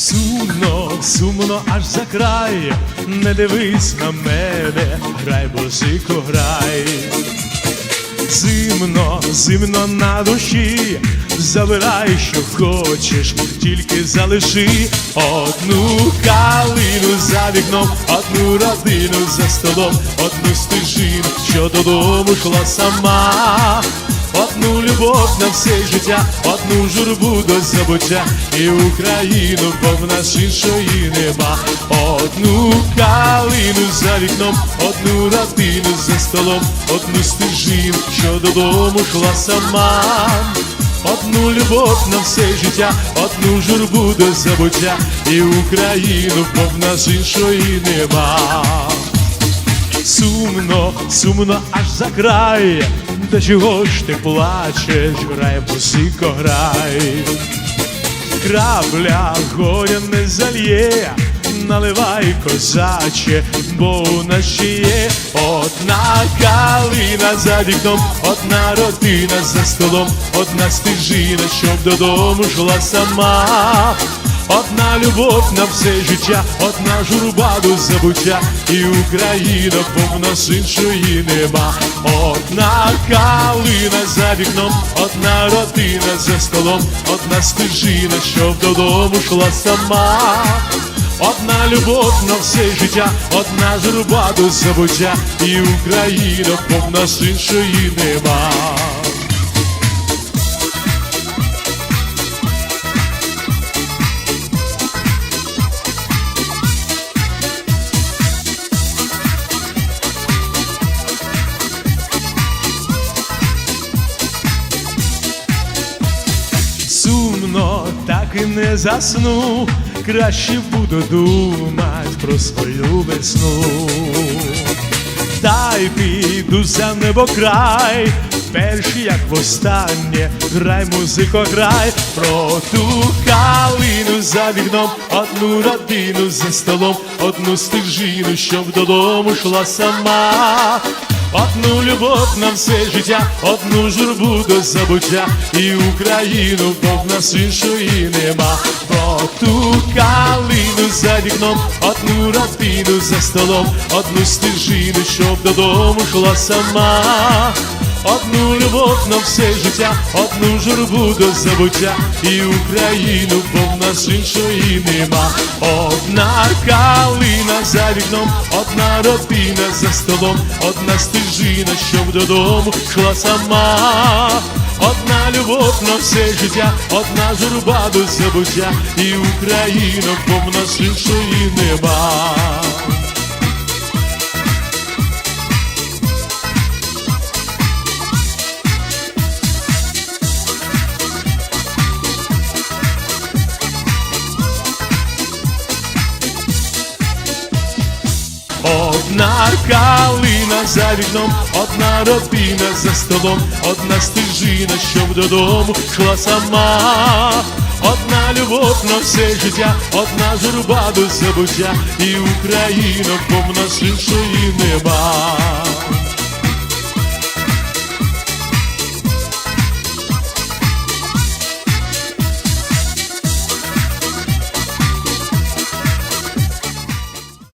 Сумно, сумно аж за край, не дивись на мене, грай, босико, грай. Зимно, зимно на душі, забирай, що хочеш, тільки залиши одну калину за вікном, одну родину за столом, одну стежину, що додому йшла сама. Одну любов на все життя, одну журбу до забуття, і Україну, бо в нас іншої нема. Одну калину за вікном, одну родину за столом, одну стежину, що додому йшла сама. Одну любов на все життя, одну журбу до забуття, і Україну, бо в нас іншої нема. Сумно, сумно аж за край, та чого ж ти плачеш, грай, музико, грай. Крабля горя не зальє, наливай козаче, бо у нас ще є одна калина за вікном, одна родина за столом, одна стежина, щоб додому йшла сама. Одна любов на все життя, одна журба до забуття, і Україна, в іншої нема. Одна калина за вікном, одна родина за столом, одна стежина, щоб додому йшла сама. Одна любов на все життя, одна журба до забуття, і Україна, в іншої нема. І не засну, краще буду думать про свою весну. Та й піду за небо край, перший, як востаннє, грай, музико, грай про ту калину за вікном, одну родину за столом, одну стежину, щоб додому йшла сама. Одну любов на все життя, одну журбу до забуття, і Україну, Бог нас іншої нема. Про ту калину за вікном, одну родину за столом, одну стежину, щоб додому йшла сама. Одну любов на все життя, одну журбу до забуття, і Україну, бо в нас іншої нема. Одна калина за вікном, одна родина за столом, одна стежина, щоб додому йшла сама. Одна любов на все життя, одна журба до забуття, і Україна, бо в нас іншої нема. Одна калина за вікном, одна родина за столом, одна стежина, щоб додому йшла сама. Одна любов на все життя, одна журба до забуття, і Україна, іншої нема.